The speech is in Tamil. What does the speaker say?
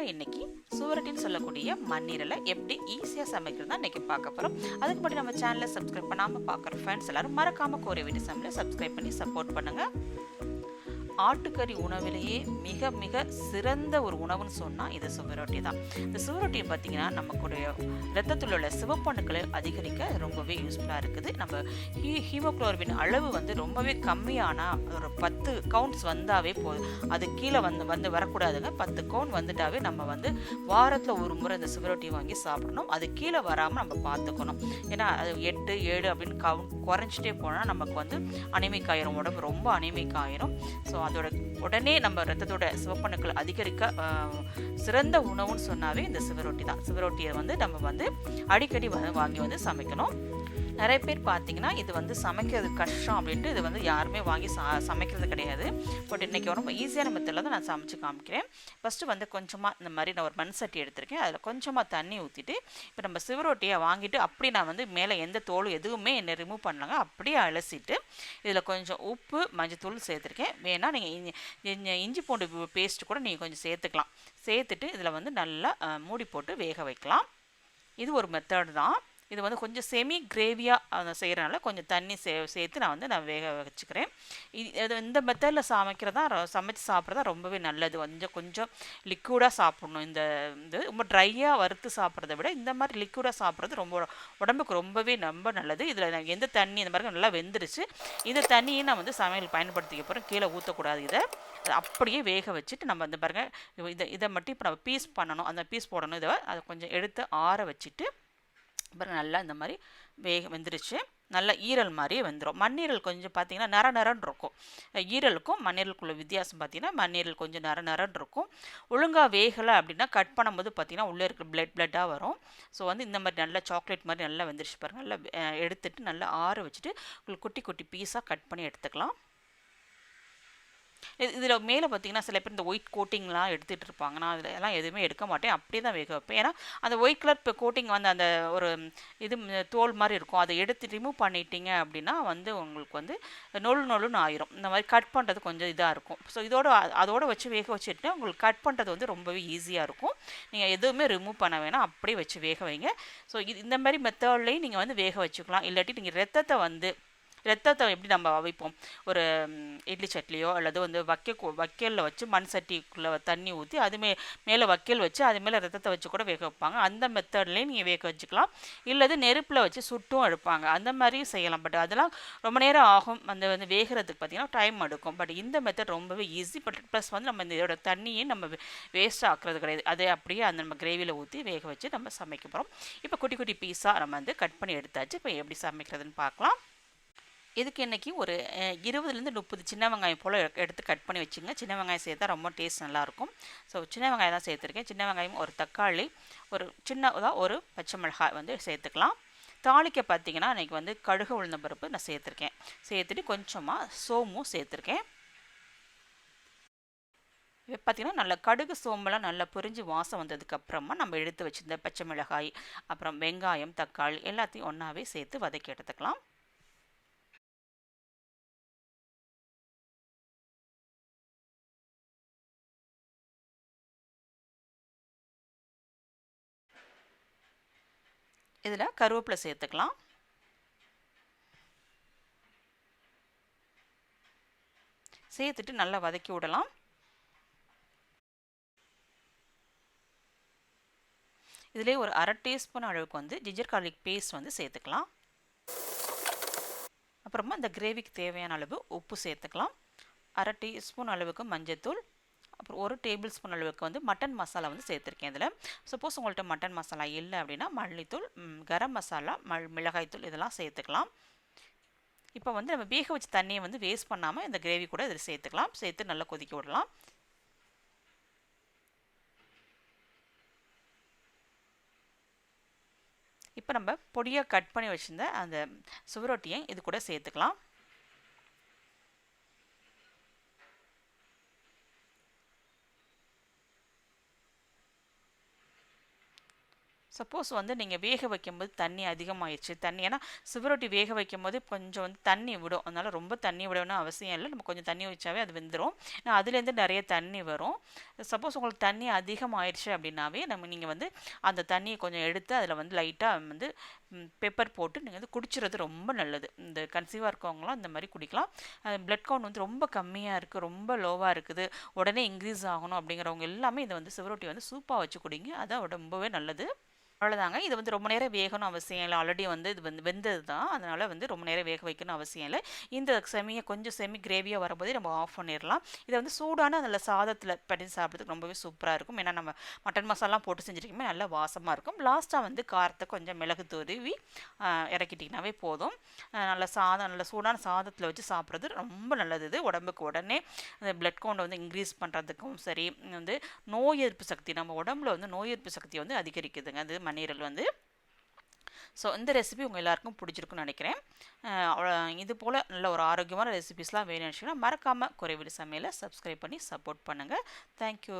வாங்க இன்னைக்கு சுவரட்டின்னு சொல்லக்கூடிய மண்ணீரலை எப்படி ஈஸியாக சமைக்கிறது தான் இன்னைக்கு பார்க்க போகிறோம் அதுக்கு படி நம்ம சேனலை சப்ஸ்கிரைப் பண்ணாமல் பார்க்குற ஃப்ரெண்ட்ஸ் எல்லாரும் மறக்காமல் கோரை வீட்டு சமையலை சப்ஸ்கிரைப் பண்ணி சப்போர்ட் பண்ணுங்கள் ஆட்டுக்கறி உணவிலேயே மிக மிக சிறந்த ஒரு உணவுன்னு சொன்னால் இது சுவரொட்டி தான். இந்த சுவரொட்டியை பார்த்தீங்கன்னா நமக்குடைய ரத்தத்தில் உள்ள சிவப்பணுக்களை அதிகரிக்க ரொம்பவே யூஸ்ஃபுல்லாக இருக்குது. நம்ம ஹீ ஹீமோக்ளோரின் அளவு வந்து ரொம்பவே கம்மியான ஒரு பத்து கவுண்ட்ஸ் வந்தாவே போதும் அது கீழே வந்து வந்து வரக்கூடாதுங்க. பத்து கவுண்ட் வந்துட்டாவே நம்ம வந்து வாரத்தில் ஒரு முறை இந்த சுவரொட்டியை வாங்கி சாப்பிடணும். அது கீழே வராமல் நம்ம பார்த்துக்கணும். ஏன்னா அது எட்டு ஏழு அப்படின்னு கவுண்ட் குறைஞ்சிட்டே போனால் நமக்கு வந்து அனிமிக் ஆயிரும். உடம்பு ரொம்ப அனிமிக் ஆயிரும். ஸோ அதோட உடனே நம்ம ரத்தத்தோட சிவப்பணுக்கள் அதிகரிக்க சிறந்த உணவுன்னு சொன்னாவே இந்த சிவரொட்டி தான் சிவரொட்டியை வந்து நம்ம வந்து அடிக்கடி வந்து வாங்கி வந்து சமைக்கணும். நிறைய பேர் பார்த்தீங்கன்னா இது வந்து சமைக்கிறது கஷ்டம் அப்படின்ட்டு இது வந்து யாருமே வாங்கி சா சமைக்கிறது கிடையாது. பட் இன்றைக்கி ரொம்ப ஈஸியான மெத்தடில் தான் நான் சமைச்சு காமிக்கிறேன். ஃபஸ்ட்டு வந்து கொஞ்சமாக இந்த மாதிரி நான் ஒரு மண் சட்டி எடுத்திருக்கேன். அதில் கொஞ்சமாக தண்ணி ஊற்றிட்டு இப்போ நம்ம சிவரொட்டியை வாங்கிட்டு அப்படி நான் வந்து மேலே எந்த தோலும் எதுவுமே என்னை ரிமூவ் பண்ணலாங்க அப்படியே அலசிட்டு இதில் கொஞ்சம் உப்பு மஞ்சத்தூள் சேர்த்துருக்கேன். வேணால் நீங்கள் இஞ்சி இஞ்சி பூண்டு பேஸ்ட் கூட நீங்கள் கொஞ்சம் சேர்த்துக்கலாம். சேர்த்துட்டு இதில் வந்து நல்லா மூடி போட்டு வேக வைக்கலாம். இது ஒரு மெத்தட் தான். இது வந்து கொஞ்சம் செமி கிரேவியாக செய்கிறனால கொஞ்சம் தண்ணி சே சேர்த்து நான் வந்து நான் வேக வச்சுக்கிறேன். இது இது இந்த மெத்தடில் சமைக்கிறதா ரொ- சமைச்சு சாப்பிட்றதா ரொம்பவே நல்லது. கொஞ்சம் கொஞ்சம் லிக்விடாக சாப்பிடணும். இந்த இது ரொம்ப ட்ரையாக வறுத்து சாப்பிட்றத விட இந்த மாதிரி லிக்விடாக சாப்பிட்றது ரொம்ப உடம்புக்கு ரொம்பவே ரொம்ப நல்லது. இதில் எந்த தண்ணி இந்த மாதிரி நல்லா வெந்துருச்சு. இந்த தண்ணியை நான் வந்து சமையல் பயன்படுத்திக்க போகிறேன் கீழே ஊற்றக்கூடாது இதை. அப்படியே வேக வச்சுட்டு நம்ம இந்த பாருங்க இதை இதை மட்டும் இப்போ நம்ம பீஸ் பண்ணணும். அந்த பீஸ் போடணும். இதை அதை கொஞ்சம் எடுத்து ஆற வச்சுட்டு அப்புறம் நல்லா இந்த மாதிரி வேக வெந்துருச்சு. நல்லா ஈரல் மாதிரியே வெந்துடும் மண்ணீரல் கொஞ்சம் பார்த்தீங்கன்னா நர நரன்னு இருக்கும். ஈரலுக்கும் மண்ணீரலுக்குள்ள வித்தியாசம் பார்த்தீங்கன்னா மண்ணீரல் கொஞ்சம் நர நரன்னு இருக்கும். ஒழுங்காக வேகலை அப்படின்னா கட் பண்ணும்போது பார்த்தீங்கன்னா உள்ளே இருக்கிற பிளட் பிளட்டாக வரும். ஸோ வந்து இந்த மாதிரி நல்லா சாக்லேட் மாதிரி நல்லா வெந்துருச்சு பாருங்கள் நல்லா எடுத்துகிட்டு எடுத்துட்டு நல்லா ஆற வச்சுட்டு உங்களுக்கு குட்டி குட்டி பீஸாக கட் பண்ணி எடுத்துக்கலாம். இதில் மேலே பார்த்தீங்கன்னா சில பேர் இந்த ஒயிட் கோட்டிங்லாம் எடுத்துகிட்டு இருப்பாங்க. நான் அதில் எல்லாம் எதுவுமே எடுக்க மாட்டேன். அப்படியே தான் வேக வைப்பேன். ஏன்னா அந்த ஒயிட் கலர் இப்போ கோட்டிங் வந்து அந்த ஒரு இது தோல் மாதிரி இருக்கும். அதை எடுத்து ரிமூவ் பண்ணிட்டீங்க அப்படின்னா வந்து உங்களுக்கு வந்து நொழு நொழுன்னு ஆயிரும். இந்த மாதிரி கட் பண்ணுறது கொஞ்சம் இதாக இருக்கும். ஸோ இதோட அதோட வச்சு வேக வச்சுட்டு உங்களுக்கு கட் பண்ணுறது வந்து ரொம்பவே ஈஸியாக இருக்கும். நீங்கள் எதுவுமே ரிமூவ் பண்ண வேணாம். அப்படியே வச்சு வேக வைங்க. ஸோ இது இந்த மாதிரி மெத்தட்லேயும் நீங்கள் வந்து வேக வச்சுக்கலாம். இல்லாட்டி நீங்கள் ரத்தத்தை வந்து ரத்தத்தை எப்படி நம்ம அவிப்போம்? ஒரு இட்லி சட்லியோ அல்லது வந்து வக்க வக்கலில் வச்சு மண் சட்டிக்குள்ளே தண்ணி ஊற்றி அதுமே மேலே வக்கல் வச்சு அது மேலே ரத்தத்தை வச்சு கூட வேக வைப்பாங்க. அந்த மெத்தட்லேயும் நீங்கள் வேக வச்சுக்கலாம். இல்லது நெருப்பில் வச்சு சுட்டும் எடுப்பாங்க. அந்த மாதிரியும் செய்யலாம். பட் அதெல்லாம் ரொம்ப நேரம் ஆகும். அந்த வந்து வேகிறதுக்கு பார்த்தீங்கன்னா டைம் எடுக்கும். பட் இந்த மெத்தட் ரொம்பவே ஈஸி பட் ப்ளஸ் வந்து நம்ம இதோட தண்ணியை நம்ம வேஸ்ட் ஆக்குறது கிடையாது. அதை அப்படியே அந்த நம்ம கிரேவியில் ஊற்றி வேக வச்சு நம்ம சமைக்க போகிறோம் இப்போ குட்டி குட்டி பீஸாக நம்ம வந்து கட் பண்ணி எடுத்தாச்சு. இப்போ எப்படி சமைக்கிறதுன்னு பார்க்கலாம். இதுக்கு இன்றைக்கி ஒரு இருபதுலேருந்து முப்பது சின்ன வெங்காயம் போல் எடுத்து கட் பண்ணி வச்சுங்க. சின்ன வெங்காயம் சேர்த்தா ரொம்ப டேஸ்ட் நல்லாயிருக்கும் ஸோ சின்ன வெங்காயம் தான் சேர்த்துருக்கேன். சின்ன வெங்காயம் ஒரு தக்காளி ஒரு சின்னதாக ஒரு பச்சை மிளகாய் வந்து சேர்த்துக்கலாம். தாளிக்க பார்த்தீங்கன்னா இன்றைக்கி வந்து கடுகு உளுந்த பருப்பு நான் சேர்த்துருக்கேன். சேர்த்துட்டு கொஞ்சமாக சோமும் சேர்த்துருக்கேன். இப்போ பார்த்தீங்கன்னா நல்ல கடுகு சோம்பெல்லாம் நல்லா புரிஞ்சு வாசம் வந்ததுக்கப்புறமா நம்ம எடுத்து வச்சுருந்த பச்சை மிளகாய் அப்புறம் வெங்காயம் தக்காளி எல்லாத்தையும் ஒன்றாவே சேர்த்து வதக்கி எடுத்துக்கலாம். இதில் கருவேப்பிலை சேர்த்துக்கலாம். சேர்த்துட்டு நல்லா வதக்கி விடலாம். இதிலே ஒரு அரை டீஸ்பூன் அளவுக்கு வந்து ஜிஞ்சர் கார்லிக் பேஸ்ட் வந்து சேர்த்துக்கலாம். அப்புறமா இந்த கிரேவிக்கு தேவையான அளவு உப்பு சேர்த்துக்கலாம். அரை டீஸ்பூன் அளவுக்கு மஞ்சத்தூள் அப்புறம் ஒரு டேபிள் ஸ்பூன் அளவுக்கு வந்து மட்டன் மசாலா வந்து சேர்த்துருக்கேன் இதில். சப்போஸ் உங்கள்கிட்ட மட்டன் மசாலா இல்லை அப்படின்னா மல்லித்தூள் கரம் மசாலா மல் மிளகாய்த்தூள் இதெல்லாம் சேர்த்துக்கலாம். இப்போ வந்து நம்ம வேக வச்ச தண்ணியை வந்து வேஸ்ட் பண்ணாமல் இந்த கிரேவி கூட இதில் சேர்த்துக்கலாம். சேர்த்து நல்லா கொதிக்க விடலாம். இப்போ நம்ம பொடியாக கட் பண்ணி வச்சுருந்த அந்த சுவரொட்டியை இது கூட சேர்த்துக்கலாம். சப்போஸ் வந்து நீங்கள் வேக வைக்கும்போது தண்ணி அதிகமாகிடுச்சு தண்ணி ஏன்னா சுவரொட்டி வேக வைக்கும்போது கொஞ்சம் வந்து தண்ணி விடும். அதனால் ரொம்ப தண்ணி விடணும்னு அவசியம் இல்லை. நம்ம கொஞ்சம் தண்ணி வச்சாவே அது வெந்துடும் ஏன்னா அதுலேருந்து நிறைய தண்ணி வரும். சப்போஸ் உங்களுக்கு தண்ணி அதிகமாகிடுச்சு அப்படின்னாவே நம்ம நீங்கள் வந்து அந்த தண்ணியை கொஞ்சம் எடுத்து அதில் வந்து லைட்டாக வந்து பெப்பர் போட்டு நீங்கள் வந்து குடிச்சிறது ரொம்ப நல்லது. இந்த கன்சீவாக இருக்கவங்களாம் இந்த மாதிரி குடிக்கலாம். பிளட் கவுண்ட் வந்து ரொம்ப கம்மியாக இருக்குது ரொம்ப லோவாக இருக்குது. உடனே இன்க்ரீஸ் ஆகணும் அப்படிங்கிறவங்க எல்லாமே இதை வந்து சிவரொட்டி வந்து சூப்பாக வச்சு குடிங்க. அதான் ரொம்பவே நல்லது. அவ்வளோதாங்க இது வந்து ரொம்ப நேரம் வேகணும் அவசியம் இல்லை. ஆல்ரெடி வந்து இது வந்து வெந்தது தான் அதனால் வந்து ரொம்ப நேரம் வேக வைக்கணும் அவசியம் இல்லை. இந்த செமியை கொஞ்சம் செமி கிரேவியாக வரும்போதே நம்ம ஆஃப் பண்ணிடலாம். இதை வந்து சூடான அதில் சாதத்தில் பட்டி சாப்பிட்றதுக்கு ரொம்பவே சூப்பராக இருக்கும். ஏன்னா நம்ம மட்டன் மசாலாம் போட்டு செஞ்சுருக்கோமே நல்லா வாசமாக இருக்கும். லாஸ்ட்டாக வந்து காரத்தை கொஞ்சம் மிளகு துருவி இறக்கிட்டிங்கனாவே போதும். நல்ல சாதம் நல்ல சூடான சாதத்தில் வச்சு சாப்பிட்றது ரொம்ப நல்லது. இது உடம்புக்கு உடனே அந்த பிளட் கவுண்டை வந்து இன்க்ரீஸ் பண்ணுறதுக்கும் சரி வந்து நோய் எதிர்ப்பு சக்தி நம்ம உடம்புல வந்து நோய் எதிர்ப்பு சக்தியை வந்து அதிகரிக்குதுங்க. அது மண்ணீரல் வந்து. ஸோ இந்த ரெசிபி உங்கள் எல்லாருக்கும் பிடிச்சிருக்குன்னு நினைக்கிறேன். இது போல் நல்ல ஒரு ஆரோக்கியமான ரெசிபிஸ்லாம் வேணும்னு நினச்சிங்கன்னா மறக்காமல் குறைவில் சமையலை சப்ஸ்கிரைப் பண்ணி சப்போர்ட் பண்ணுங்கள் தேங்க்யூ